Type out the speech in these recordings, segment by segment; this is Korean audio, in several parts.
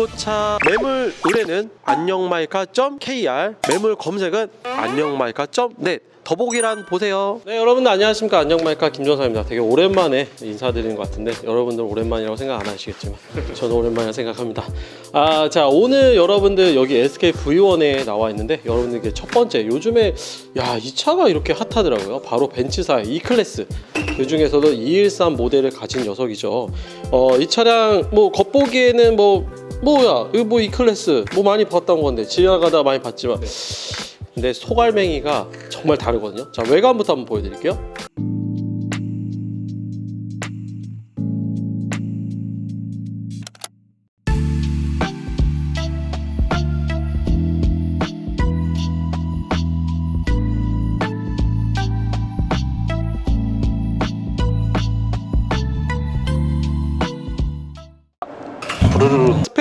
중고차 매물 의뢰는 안녕마이카.kr 매물 검색은 안녕마이카.net 더보기란 보세요. 네, 여러분들 안녕하십니까? 안녕마이카 김종사입니다. 되게 오랜만에 인사드리는 것 같은데 여러분들 오랜만이라고 생각 안 하시겠지만 저는 오랜만이라 생각합니다. 아, 자 오늘 여러분들 여기 SK V1에 나와 있는데 여러분들께 첫 번째 요즘에 야 이 차가 이렇게 핫하더라고요. 바로 벤츠사의 E 클래스. 그 중에서도 213 모델을 가진 녀석이죠. 어, 이 차량 뭐 겉보기에는 뭐 뭐야 이거 뭐 E 클래스 뭐 많이 봤던 건데 지나가다 많이 봤지만 근데 소갈맹이가 정말 다르거든요. 자 외관부터 한번 보여드릴게요.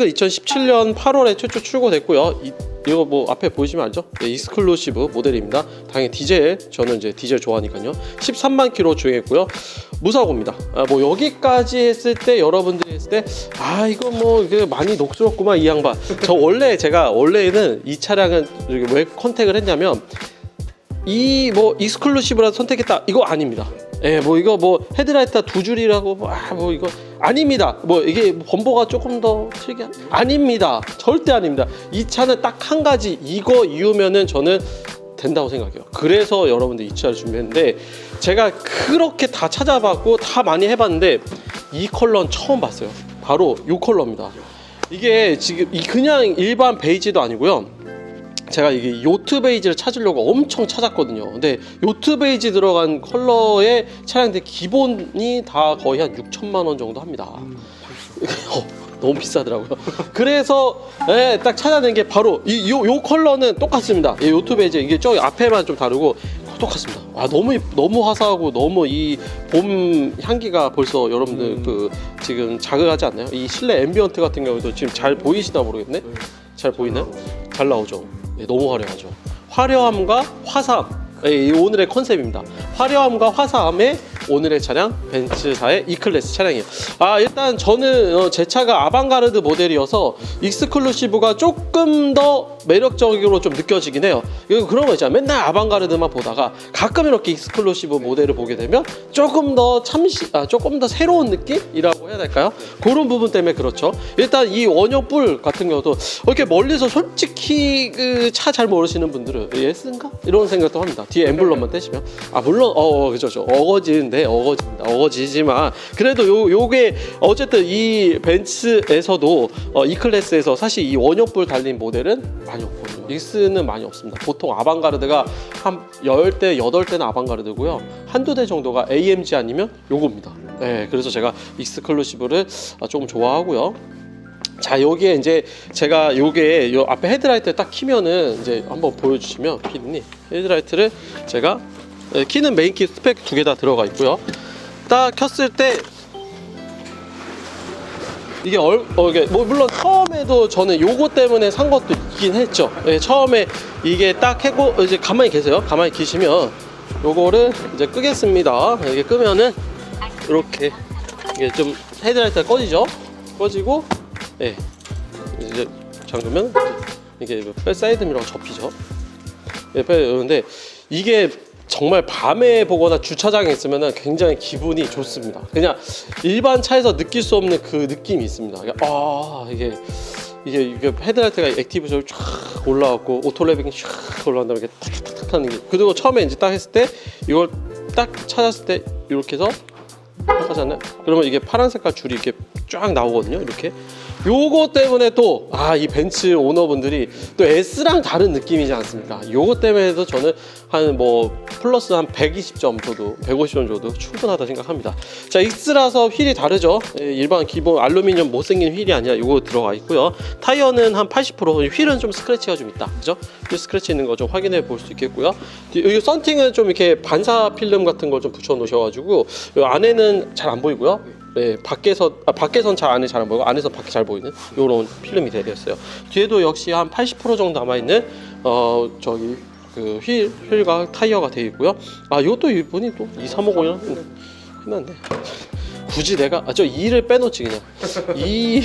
스펙은 2017년 8월에 최초 출고됐고요. 이, 이거 뭐 앞에 보이시면 알죠? 네, 익스클루시브 모델입니다. 당연히 디젤, 저는 이제 디젤 좋아하니까요. 13만 킬로 주행했고요. 무사고입니다. 아, 뭐 여기까지 했을 때 여러분들이 했을 때 아 이거 뭐 이게 많이 녹슬었구만 이 양반. 저 원래 제가 원래는 이 차량은 왜 컨택을 했냐면 이 뭐 익스클루시브라서 선택했다 이거 아닙니다. 예, 뭐 이거 뭐 헤드라이트 두 줄이라고 뭐, 아, 뭐 이거 아닙니다. 뭐 이게 범보가 조금 더 특이한 아닙니다. 절대 아닙니다. 이 차는 딱 한 가지 이거 이유면은 저는 된다고 생각해요. 그래서 여러분들 이 차를 준비했는데 제가 그렇게 다 찾아봤고 다 많이 해봤는데 이 컬러는 처음 봤어요. 바로 이 컬러입니다. 이게 지금 이 그냥 일반 베이지도 아니고요. 제가 이게 요트 베이지를 찾으려고 엄청 찾았거든요. 근데 요트 베이지 들어간 컬러의 차량들 기본이 다 거의 한 6천만 원 정도 합니다. 어, 너무 비싸더라고요. 그래서 예, 딱 찾아낸 게 바로 이 요 요 컬러는 똑같습니다. 이 요트 베이지 이게 저기 앞에만 좀 다르고 똑같습니다. 아 너무 이- 너무 화사하고 너무 이 봄 향기가 벌써 여러분들 그 지금 자극하지 않나요? 이 실내 앰비언트 같은 경우도 지금 잘 보이시나 모르겠네. 잘 보이나요? 잘 나오죠. 네, 너무 화려하죠. 화려함과 화사함. 예, 이 오늘의 컨셉입니다. 화려함과 화사함의 오늘의 차량 벤츠사의 E 클래스 차량이에요. 아 일단 저는 어, 제 차가 아방가르드 모델이어서 익스클루시브가 조금 더 매력적으로 좀 느껴지긴 해요. 이거 그런 거 있잖아요. 맨날 아방가르드만 보다가 가끔 이렇게 익스클루시브 모델을 보게 되면 조금 더 참시, 아, 조금 더 새로운 느낌이라고 해야 될까요? 그런 부분 때문에 그렇죠. 일단 이 원효불 같은 경우도 이렇게 멀리서 솔직히 그 차 잘 모르시는 분들은 예스인가 이런 생각도 합니다. 뒤에 엠블럼만 떼시면 아 물론 어, 어 그죠 죠 어거지인데 어거지입니다. 어거지지만 그래도 요 요게 어쨌든 이 벤츠에서도 어, 이 클래스에서 사실 이 원효불 달린 모델은 많이 없거든요. 익스는 많이 없습니다. 보통 아방가르드가 한 10대, 8대는 아방가르드고요. 한두 대 정도가 AMG 아니면 요겁니다. 네, 그래서 제가 익스클루시브를 아, 조금 좋아하고요. 자 여기에 이제 제가 요게 요 앞에 헤드라이트 딱 키면은 이제 한번 보여주시면 피디님 헤드라이트를 제가 예, 키는 메인 키 스펙 두 개 다 들어가 있고요. 딱 켰을 때 이게 얼, 어, 이게 뭐 물론 처음에도 저는 요거 때문에 산 것도 있긴 했죠. 예, 처음에 이게 딱 해고 이제 가만히 계세요. 가만히 계시면 요거를 이제 끄겠습니다. 이게 끄면은 이렇게 이게 좀 헤드라이트가 꺼지죠. 꺼지고 예 이제 잠그면 이게 백 사이드 미러가 접히죠. 예, 그런데 이게 정말 밤에 보거나 주차장에 있으면 굉장히 기분이 좋습니다. 그냥 일반 차에서 느낄 수 없는 그 느낌이 있습니다. 이게, 아 이게 이게 이게 헤드라이트가 액티브적으로 쫙 올라왔고 오토레빙이 쫙 올라온 다음에 이렇게 탁탁탁 하는 게 그리고 처음에 이제 딱 했을 때 이걸 딱 찾았을 때 이렇게 해서 딱 하잖아요. 그러면 이게 파란 색깔 줄이 이렇게 쫙 나오거든요. 이렇게 요거 때문에 또 아 이 벤츠 오너분들이 또 S랑 다른 느낌이지 않습니까? 요거 때문에 도 저는 한 뭐 플러스 한 120점 줘도 150점 줘도 충분하다 생각합니다. 자 X라서 휠이 다르죠. 예, 일반 기본 알루미늄 못생긴 휠이 아니라 요거 들어가 있고요. 타이어는 한 80% 휠은 좀 스크래치가 좀 있다. 그죠? 휠 스크래치 있는 거 좀 확인해 볼 수 있겠고요. 뒤- 여기 썬팅은 좀 이렇게 반사 필름 같은 걸 좀 붙여 놓으셔가지고 요 안에는 잘 안 보이고요. 네, 밖에서 아, 밖에선 잘 안에 잘 안 보이고 안에서 밖에 잘 보이는 이런 필름이 되었어요. 뒤에도 역시 한 80% 정도 남아 있는 어 저기 그 휠 휠과 타이어가 되어 있고요. 아 이것도 이분이 또 2350이랑 흔한데 굳이 내가 아, 저 2를 빼놓지 그냥 2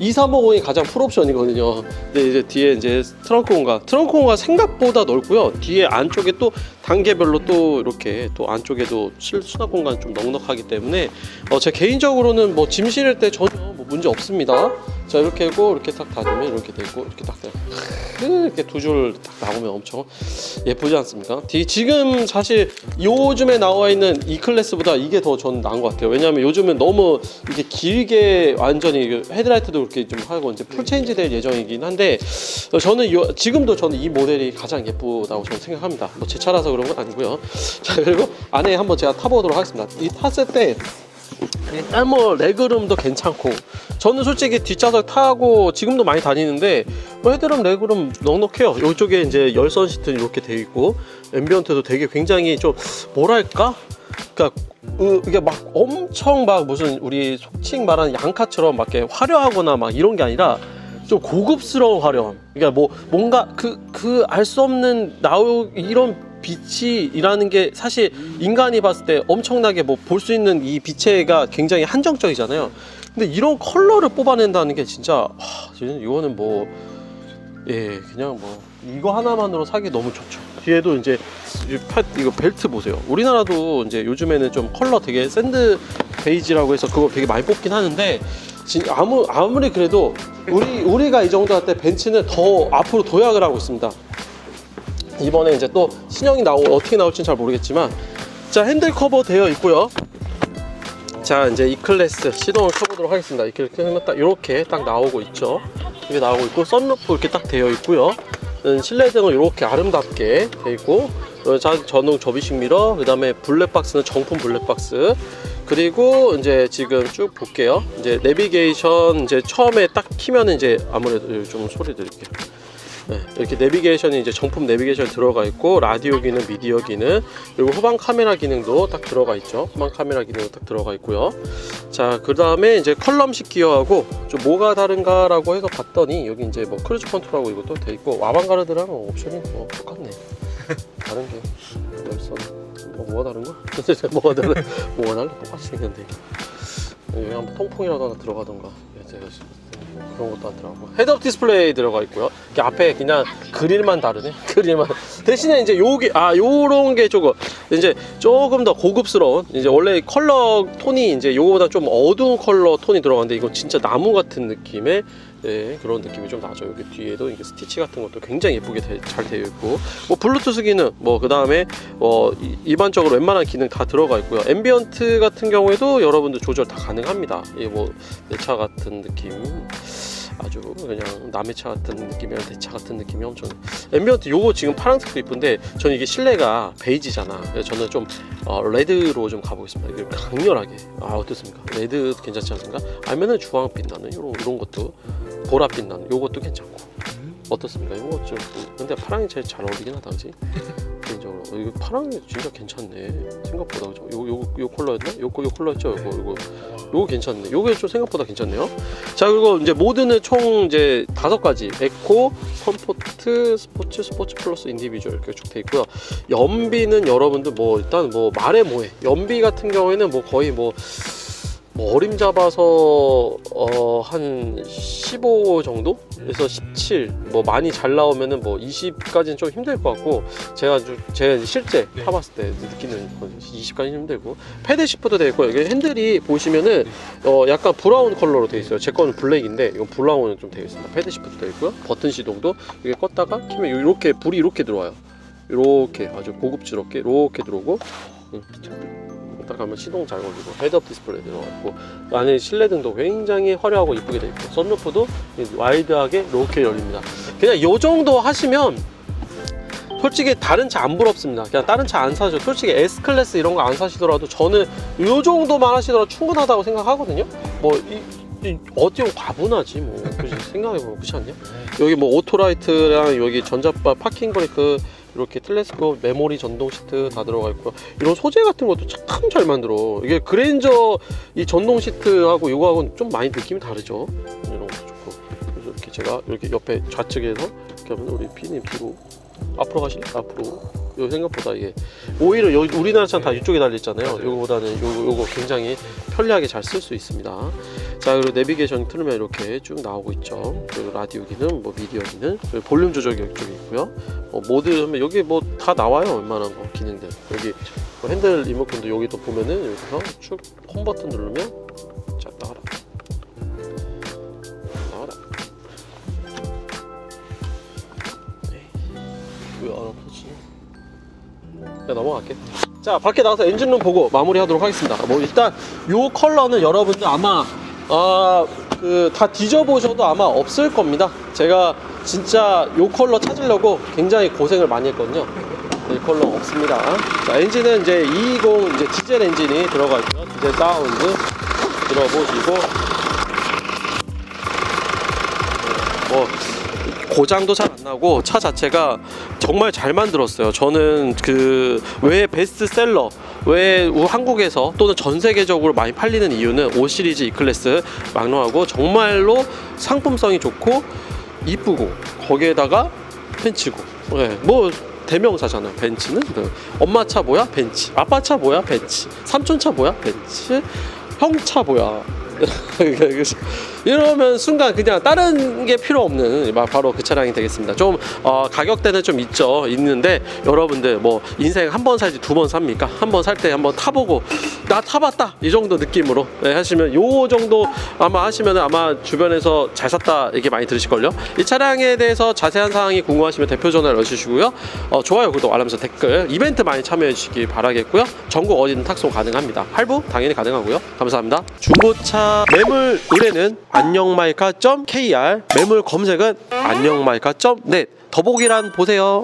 2350이 가장 풀옵션이거든요. 근데 이제 뒤에 이제 트렁크 공간, 트렁크 공간 생각보다 넓고요. 뒤에 안쪽에 또 단계별로 또 이렇게 또 안쪽에도 실- 수납 공간 좀 넉넉하기 때문에 어, 제 개인적으로는 뭐 짐 실을 때 전혀 뭐 문제 없습니다. 자 이렇게 하고 이렇게 딱 닫으면 이렇게 되고 이렇게 딱 돼요. 이렇게 두 줄 딱 나오면 엄청 예쁘지 않습니까? 뒤 지금 사실 요즘에 나와 있는 이 클래스보다 이게 더 전 나은 것 같아요. 왜냐하면 요즘은 너무 이게 길게 완전히 그 헤드라이트도 그렇게 좀 하고 이제 풀 체인지 될 예정이긴 한데 어, 저는 요, 지금도 저는 이 모델이 가장 예쁘다고 저는 생각합니다. 뭐 제 차라서 그런 건 아니고요. 자 그리고 안에 한번 제가 타보도록 하겠습니다. 이 탔을 때 일단 뭐 레그룸도 괜찮고. 저는 솔직히 뒷좌석 타고 지금도 많이 다니는데 뭐 헤드룸 레그룸 넉넉해요. 이쪽에 이제 열선 시트 이렇게 돼 있고 앰비언트도 되게 굉장히 좀 뭐랄까? 그러니까 으, 이게 막 엄청 막 무슨 우리 속칭 말하는 양카처럼 막 이렇게 화려하거나 막 이런 게 아니라 좀 고급스러운 화려함. 그러니까 뭐 뭔가 그 그 알 수 없는 나오 이런 빛이라는 게 사실 인간이 봤을 때 엄청나게 뭐 볼 수 있는 이 빛체가 굉장히 한정적이잖아요. 근데 이런 컬러를 뽑아낸다는 게 진짜 하, 이거는 뭐 예, 그냥 뭐 이거 하나만으로 사기 너무 좋죠. 뒤에도 이제 이거 벨트 보세요. 우리나라도 이제 요즘에는 좀 컬러 되게 샌드 베이지라고 해서 그거 되게 많이 뽑긴 하는데 진 아무 아무리 그래도 우리 우리가 이 정도 할 때 벤츠는 더 앞으로 도약을 하고 있습니다. 이번에 이제 또 신형이 나오 어떻게 나올지는 잘 모르겠지만 자 핸들 커버 되어 있고요. 자 이제 이 클래스 시동을 켜보도록 하겠습니다. 이 클래스는 딱 이렇게 딱 나오고 있죠. 이게 나오고 있고 썬루프 이렇게 딱 되어 있고요. 음, 실내등은 이렇게 아름답게 되어 있고 어, 자, 전동 접이식 미러 그 다음에 블랙박스는 정품 블랙박스 그리고 이제 지금 쭉 볼게요. 이제 내비게이션 이제 처음에 딱 키면은 이제 아무래도 좀 소리 드릴게요. 네, 이렇게 내비게이션이 이제 정품 내비게이션 들어가 있고 라디오 기능, 미디어 기능 그리고 후방 카메라 기능도 딱 들어가 있죠. 후방 카메라 기능도 딱 들어가 있고요. 자, 그 다음에 이제 컬럼식 기어하고 좀 뭐가 다른가라고 해서 봤더니 여기 이제 뭐 크루즈 컨트롤하고 이것도 돼 있고 아방가르드랑 옵션이 뭐 똑같네. 다른 게 열선 뭐 뭐가 다른 거? 뭐가 다른 뭐가 달라? 똑같이 생겼는데 여기 한번 통풍이라도 하나 들어가던가 예, 제가 그런 것도 안 들어가고 헤드업 디스플레이 들어가 있고요. 이렇게 앞에 그냥 그릴만 다르네. 그릴만 대신에 이제 요게 아 요런 게 조금 이제 조금 더 고급스러운 이제 원래 컬러 톤이 이제 요거보다 좀 어두운 컬러 톤이 들어가는데 이거 진짜 나무 같은 느낌의 네, 그런 느낌이 좀 나죠. 여기 뒤에도 이게 스티치 같은 것도 굉장히 예쁘게 되- 잘 되어 있고, 뭐 블루투스 기능, 뭐 그 다음에 어 이- 일반적으로 웬만한 기능 다 들어가 있고요. 앰비언트 같은 경우에도 여러분들 조절 다 가능합니다. 이게 뭐내 차 같은 느낌. 아주 그냥 남의 차 같은 느낌이랑 내 차 같은 느낌이 엄청 앰비언트 요거 지금 파란색도 이쁜데 저는 이게 실내가 베이지잖아 그래서 저는 좀 어, 레드로 좀 가보겠습니다 이게 강렬하게 아 어떻습니까 레드 괜찮지 않습니까 아니면은 주황빛 나는 요런 이런 것도 보라빛 나는 요것도 괜찮고. 어떻습니까? 이거 좀 근데 파랑이 제일 잘 어울리긴 하다 그지? 개인적으로. 어, 이거 파랑이 진짜 괜찮네. 생각보다 그죠? 요 요 요 컬러였나? 요거 요 컬러였죠? 요거 요거. 요거 괜찮네. 요게 좀 생각보다 괜찮네요. 자 그리고 이제 모드는 총 이제 다섯 가지. 에코, 컴포트, 스포츠, 스포츠 플러스 인디비주얼 이렇게 쭉 돼 있고요. 연비는 여러분들 뭐 일단 뭐 말해 뭐해. 연비 같은 경우에는 뭐 거의 뭐, 뭐 어림 잡아서 어 한 15 정도? 그래서 17. 뭐 많이 잘 나오면은 뭐 20까지는 좀 힘들 것 같고 제가 좀 제가 실제 네. 타봤을 때 느끼는 건 20까지 힘들고 패드 시프트 되어 있고 여기 핸들이 보시면은 어 약간 브라운 컬러로 되어 있어요. 제 거는 블랙인데 이건 브라운은 좀 되어 있습니다. 패드 시프트 되어 있고요. 버튼 시동도 이게 껐다가 키면 이렇게 불이 이렇게 들어와요. 이렇게 아주 고급스럽게 이렇게 들어오고 음, 딱 하면 시동 잘 걸리고 헤드업 디스플레이 들어갔고 안에 실내등도 굉장히 화려하고 이쁘게 되어 있고 썬루프도 와이드하게 이렇게 열립니다. 그냥 요 정도 하시면 솔직히 다른 차 안 부럽습니다. 그냥 다른 차 안 사죠. 솔직히 S 클래스 이런 거 안 사시더라도 저는 요 정도만 하시더라도 충분하다고 생각하거든요. 뭐 이, 이 어디 과분하지 뭐 그지 생각해보면 그렇지 않냐? 여기 뭐 오토라이트랑 여기 전자바 파킹 브레이크 이렇게 텔레스코 메모리 전동 시트 다 들어가 있고 이런 소재 같은 것도 참 잘 만들어 이게 그랜저 이 전동 시트하고 이거하고는 좀 많이 느낌이 다르죠 이런 것도 좋고 그래서 이렇게 제가 이렇게 옆에 좌측에서 이렇게 하면 우리 피님 뒤로 앞으로 가실래? 앞으로 요 생각보다 이게 오히려 여기 우리나라 차는 다 이쪽에 달려 있잖아요. 요거보다는 요거 요거 굉장히 편리하게 잘 쓸 수 있습니다. 자 그리고 내비게이션 틀면 이렇게 쭉 나오고 있죠. 그리고 라디오 기능, 뭐 미디어 기능, 볼륨 조절기 이쪽에 있고요. 어, 모드 하면 여기 뭐 다 나와요. 웬만한 거 기능들 여기 뭐 핸들 리모컨도 여기도 보면은 여기서 쭉 홈 버튼 누르면 자 나와라 나와라. 왜 알아보지? 자 넘어갈게. 자 밖에 나가서 엔진룸 보고 마무리하도록 하겠습니다. 뭐 일단 요 컬러는 여러분들 아마 아 그 다 뒤져보셔도 아마 없을 겁니다. 제가 진짜 요 컬러 찾으려고 굉장히 고생을 많이 했거든요. 이 컬러 없습니다. 자 엔진은 이제 220 이제 디젤 엔진이 들어가 있죠. 디젤 사운드 들어보시고 뭐 고장도 잘 안 나고 차 자체가 정말 잘 만들었어요. 저는 그 왜 베스트셀러 왜 한국에서 또는 전 세계적으로 많이 팔리는 이유는 5 시리즈 E 클래스 막론하고 정말로 상품성이 좋고 이쁘고 거기에다가 벤츠고. 예, 뭐 대명사잖아요 벤츠는. 그 엄마 차 뭐야? 벤츠 아빠 차 뭐야? 벤츠 삼촌 차 뭐야? 벤츠 형차 뭐야 이러면 순간 그냥 다른 게 필요 없는 막 바로 그 차량이 되겠습니다. 좀 어, 가격대는 좀 있죠. 있는데 여러분들 뭐 인생 한 번 살지 두 번 삽니까? 한 번 살 때 한번 타보고 나 타봤다 이 정도 느낌으로 네, 하시면 요 정도 아마 하시면 아마 주변에서 잘 샀다 얘기 많이 들으실걸요. 이 차량에 대해서 자세한 사항이 궁금하시면 대표 전화를 넣어주시고요. 어, 좋아요, 구독, 알람 설정, 댓글 이벤트 많이 참여해 주시기 바라겠고요. 전국 어디든 탁송 가능합니다. 할부 당연히 가능하고요. 감사합니다. 중고차 매물 의뢰는 안녕마이카.kr 매물 검색은 안녕마이카.net 더보기란 보세요.